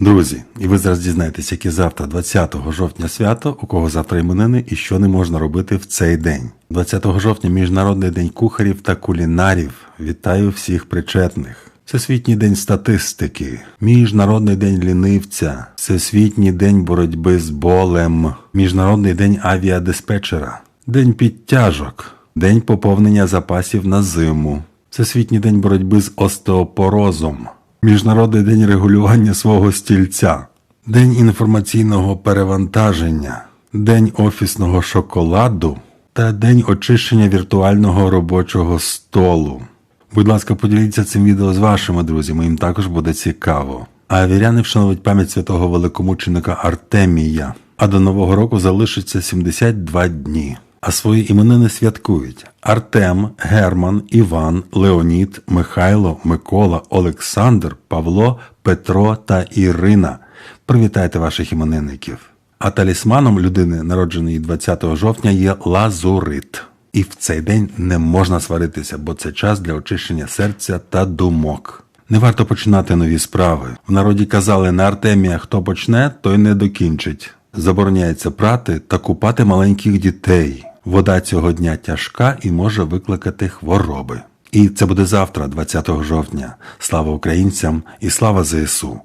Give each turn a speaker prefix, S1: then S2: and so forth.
S1: Друзі, і ви зараз дізнаєтесь, яке завтра, 20 жовтня свято, у кого завтра іменини і що не можна робити в цей день. 20 жовтня Міжнародний день кухарів та кулінарів. Вітаю всіх причетних. Всесвітній день статистики, Міжнародний день лінивця, Всесвітній день боротьби з болем, Міжнародний день авіадиспетчера, День підтяжок, День поповнення запасів на зиму, Всесвітній день боротьби з остеопорозом, Міжнародний день регулювання свого стільця, День інформаційного перевантаження, День офісного шоколаду та День очищення віртуального робочого столу. Будь ласка, поділіться цим відео з вашими друзями, їм також буде цікаво. А віряни вшановують пам'ять святого великомученика Артемія, а до Нового року залишиться 72 дні. А свої іменини святкують Артем, Герман, Іван, Леонід, Михайло, Микола, Олександр, Павло, Петро та Ірина. Привітайте ваших іменинників. А талісманом людини, народженої 20 жовтня, є лазурит. І в цей день не можна сваритися, бо це час для очищення серця та думок. Не варто починати нові справи. В народі казали на Артемія хто почне, той не докінчить. Забороняється прати та купати маленьких дітей. Вода цього дня тяжка і може викликати хвороби. І це буде завтра, 20 жовтня. Слава українцям і слава ЗСУ!